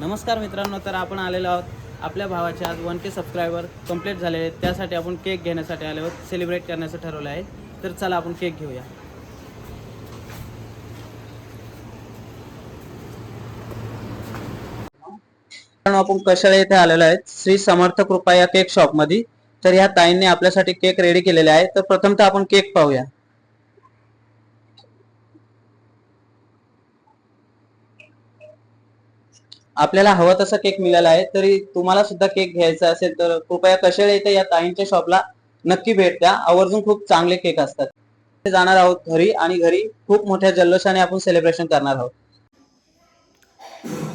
नमस्कार मित्रांनो तर आपण आलेलो आहोत आपल्या भावाचे आज वन के सबस्क्रायबर कंप्लीट झालेले आहेत. त्यासाठी आपण केक घेण्यासाठी आलो आहोत. सेलिब्रेट करण्याचं ठरवलं आहे. तर चला आपण केक घेऊया. आपण कशाळे येथे आलेलो आहेत? श्री समर्थ कृपा या केक शॉपमध्ये तर ह्या ताईंनी आपल्यासाठी केक रेडी केलेले आहे. तर प्रथमतः आपण केक पाहूया. आपल्याला हवा तसा केक मिळाला आहे तरी तुम्हाला सुद्धा केक घ्यायचा असेल तर कृपया कशाला येते या ताईंच्या शॉपला नक्की भेट द्या. आवर्जून खूप चांगले केक असतात. जाणार आहोत घरी आणि घरी खूप मोठ्या जल्लोषाने आपण सेलिब्रेशन करणार आहोत.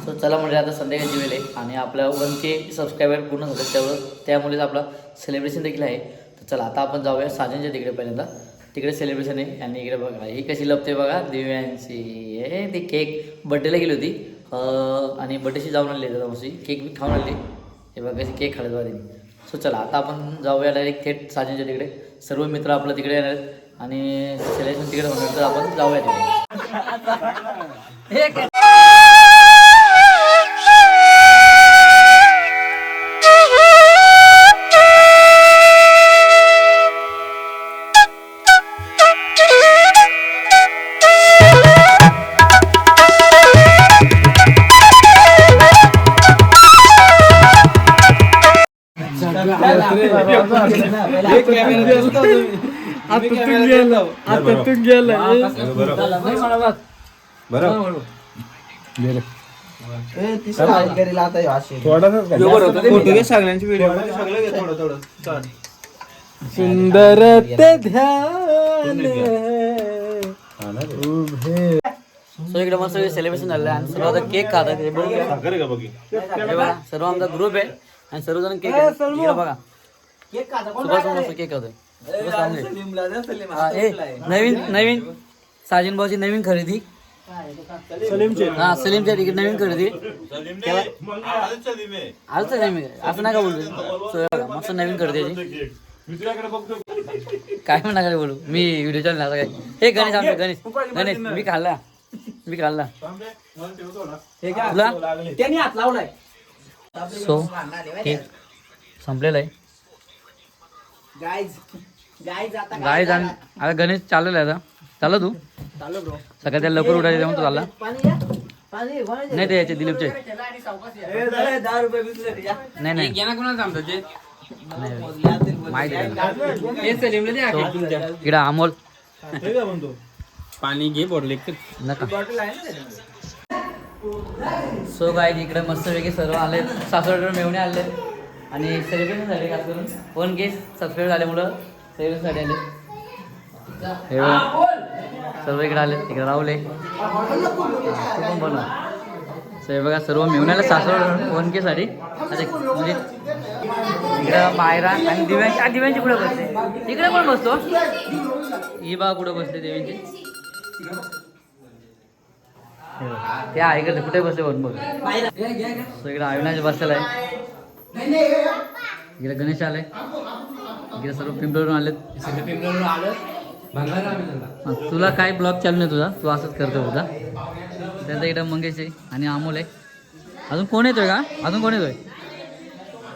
सो चला म्हणजे आता संध्याकाळची वेळ आहे आणि आपल्या वन के सबस्क्रायबर पूर्ण झाले त्यावर त्यामुळेच आपलं सेलिब्रेशन देखील आहे. तर चला आता आपण जाऊया साजनच्या तिकडे पहिल्यांदा. तिकडे सेलिब्रेशन आहे आणि इकडे बघा ही कशी लपते बघा. दिव्यांची हे ती केक बड्डेला गेली होती. आणि बड्डेशी जाऊन आले दादा केक बी खाऊन आले हे बघा कशी केक खायला जाऊ सो चला आता आपण जाऊया डायरेक्ट थेट साजेच्या तिकडे. सर्व मित्र आपलं तिकडे येणार आहेत. आणि सेलिब्रेशन तिकडे होणार तर आपण जाऊया तिकडे. हे काय सुंदर ते ध्यान सो इकडे मस्त सेलिब्रेशन आहे आणि सर्व आता केक खातात. बघा? सर्व आमचा ग्रुप आहे. आणि सर्वजण केक सुभाष केक सुभाष. हा, ए, नवीन नवीन. साजिन भाऊची नवीन खरेदी. हा सलीमच्या इकडे नवीन खरेदी. तेव्हा- आलं तर नेहमी असं नाही का बोलतो हे मस्त नवीन खरेदी. काय म्हणा काय बोलू? मी व्हिडिओ चालू काय हे गणेश आमचे गणेश. गणेश मी खाल्ला. मी खाल्ला. तुला? त्यांनी हात लावलाय. सो केक संपलेला आहे. गाय जाण आता गणेश चाललेला आहे आता. चालला तू? सकाळी त्याला लवकर उठायचं तेव्हा तू चालला. नाही ते याचे दिलीपचे. नाही. माहिती इकडं अमोल. पाणी घे बोडले नका. सो काय इकडे मस्त वेगळे सर्व आले सासवडवर मेवणे आले आणि सेलिब्रेशन झाले खास करून वन के सबस्क्राईब झाल्यामुळं सेलिब्रेशनसाठी आले हे बघा. सर्व इकडे आले. इकडे राहुले हा, पण बघा सर्व मेवण्याला सासवड वन के साठी. म्हणजे इकडं मायरा आणि दिव्यांची दिव्यांची कुठे बसते इकडे पण बसतो? ही बा कुठं बसते दिव्यांची त्या इकडे कुठे बसले वन बघ. सो इकडे अविनाश बसलेला आहे. इकडे गणेश आले. इकडे सर्व पिंपळवरून आलेत. हा, तुला काय ब्लॉग चालू नाही तुझा? तू असंच करतो होता त्यांचा इकडे मंगेश आहे आणि अमोल आहे. अजून कोण येतोय का? अजून कोण येतोय?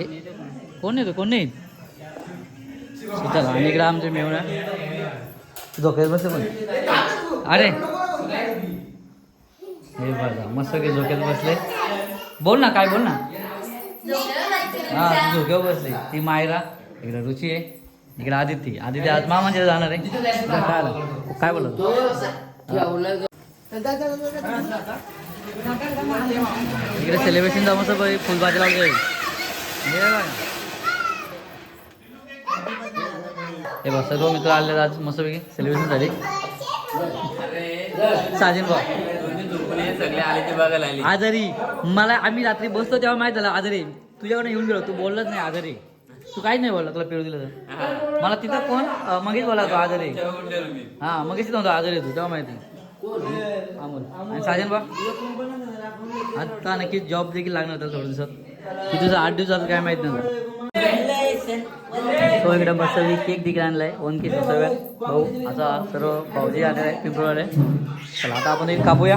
ए, कोण येतोय? कोण नाही? चला आणि इकडे आमचे मेवणा. झोक्यात बसले पण. अरे. हे बघा मस्त की झोक्यात बसले. बोल ना काय बोल ना. हा ती झोक्यावर बसली. ती मायरा. इकडे रुची आहे. इकडे आदित्य. आदित्य आज मामाच्या जाणार आहे. काय आलं? काय बोलत इकडे सेलिब्रेशन जा फुलबाजी लावली हे बघा. हे बघ सर्व मित्र आले आज मस्तपैकी सेलिब्रेशन झाली. साजिन भाऊ. सगळे आले ते बघायला आले. आजारी. मला आम्ही रात्री बसतो तेव्हा माहीत झालं आजारी. तुझ्याकडे येऊन गेलो तू बोललाच नाही आजारी. तू काहीच नाही बोलला तुला पिळू दिलं तर. मला तिथं कोण मगेच बोला तो आजारी. हा मगेच तिथं होतो आजारी तू तेव्हा माहिती. अमोल. आणि साजन बा? आता नक्की जॉब देखील लागणार होता थोड्या दिवसात. की तुझं आठ दिवसात काय माहीत नव्हतं तो इकडे मस्त केक देखील आणलाय वन केक सगळ्या भाऊ आता सर्व भाऊजी आले आहे पिंपळवाले. चला आता आपण एक कापूया.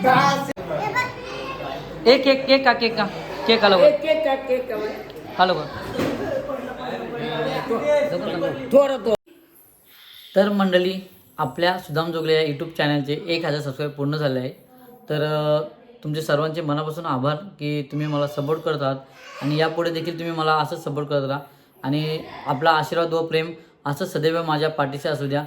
Start एक केक केक का केक का? केक आलो हॅलो तर मंडळी आपल्या सुदाम जोगले या यूट्यूब चॅनलचे एक हजार सबस्क्राईब पूर्ण झाले आहे. तर तुमचे सर्वांचे मनापासून आभार की तुम्ही मला सपोर्ट करतात आणि यापुढे देखील तुम्ही मला असंच सपोर्ट करत राहा. आणि आपला आशीर्वाद व प्रेम असं सदैव माझ्या पाठीशी असू द्या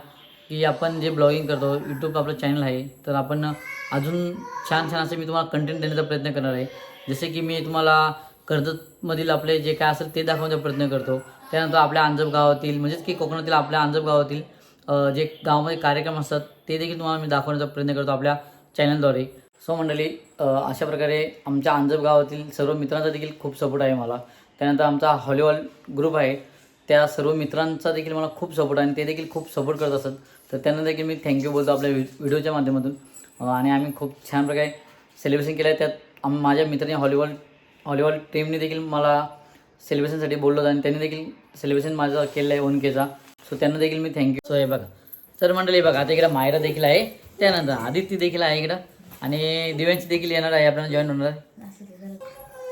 की आपण जे ब्लॉगिंग करतो यूट्यूब आपलं चॅनल आहे तर आपण अजून छान छान असे मी तुम्हाला कंटेंट देण्याचा प्रयत्न करणार आहे. जसे की मी तुम्हाला कर्जतमधील आपले जे काय असेल ते दाखवण्याचा प्रयत्न करतो. त्यानंतर आपल्या अंजप गावातील म्हणजेच की कोकणातील आपल्या अंजप गावातील जे गावामध्ये कार्यक्रम असतात ते देखील तुम्हाला मी दाखवण्याचा प्रयत्न करतो आपल्या चॅनलद्वारे सो मंडळी अशा प्रकारे आमच्या अंजप गावातील सर्व मित्रांचा देखील खूप सपोर्ट आहे मला. त्यानंतर आमचा हॉलीबॉल ग्रुप आहे. त्या सर्व मित्रांचा देखील मला खूप सपोर्ट आहे आणि ते देखील खूप सपोर्ट करत असतात तर त्यांना देखील मी थँक्यू बोलतो आपल्या व्हिडिओच्या माध्यमातून. आणि आम्ही खूप छान प्रकारे सेलिब्रेशन केलं आहे त्यात आम माझ्या मित्रांनी हॉलीबॉल हॉलीबॉल टीमने देखील मला सेलिब्रेशनसाठी बोललो होतं आणि त्यांनी देखील सेलिब्रेशन माझं केलं आहे ओन केचा सो त्यांना देखील मी थँक्यू सो हे बघा. तर मंडळी बघा आता इकडं मायरा देखील आहे. त्यानंतर आदित्य देखील आहे इकडं. आणि दिव्यांची देखील येणार आहे आपल्याला जॉईन होणार आहे.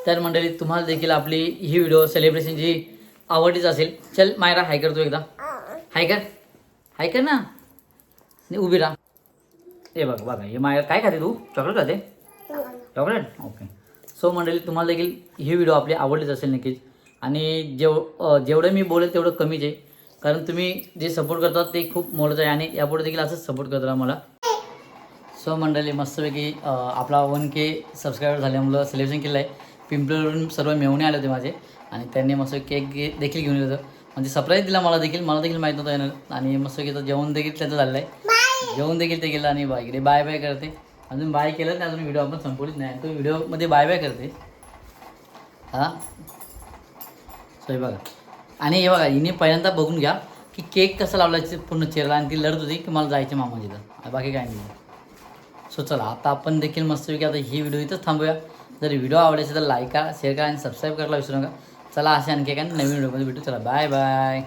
तर मंडळी तुम्हाला देखील आपली ही व्हिडिओ सेलिब्रेशनची आवडलीच असेल. चल मायरा हाय कर तू एकदा. हाय कर. हाय कर ना. उभी राहा. हे बघ बघा हे मायरा काय खाते तू? चॉकलेट खाते? चॉकलेट ओके सो मंडळी तुम्हाला देखील ही व्हिडिओ आपली आवडलीच असेल नक्कीच. आणि जेव जेवढं मी बोलेल तेवढं कमीच आहे. कारण तुम्ही जे सपोर्ट करतात ते खूप मोठं आहे आणि यापुढे देखील असंच सपोर्ट करत राहा मला सो मंडळी मस्तपैकी आपला वन के सबस्क्रायबर झाल्यामुळं सिलेक्शन केलं आहे पिंपळवरून सर्व मेवणे आले होते माझे आणि त्यांनी मस्त केक देखील घेऊन येलं होतं. म्हणजे सरप्राईज दिला मला देखील मला देखील माहीत नव्हतं येणार. आणि मस्त की जेवण देखील त्याचं झालेलं आहे जेवण देखील ते गेलं आणि बाय इकडे बाय बाय करते. अजून बाय केलं नाही अजून व्हिडिओ आपण संपवलीच नाही. तो व्हिडिओमध्ये बाय बाय करते. हां? सो हे बघा. आणि हे बघा हिने पहिल्यांदा बघून घ्या की केक कसं लावलायचं पूर्ण चेहरा आणि ती लढत होती की मला जायचं तिथं. बाकी काय नाही. सो चला आता आपण देखील मस्तपैकी आता ही व्हिडिओ इथंच थांबूया. जर व्हिडिओ आवडायचे तर लाईक करा शेअर करा आणि सबस्क्राईब करायला विसरू नका. चला असे आणखी काय नवीन व्हिडिओमध्ये भेटू. चला बाय बाय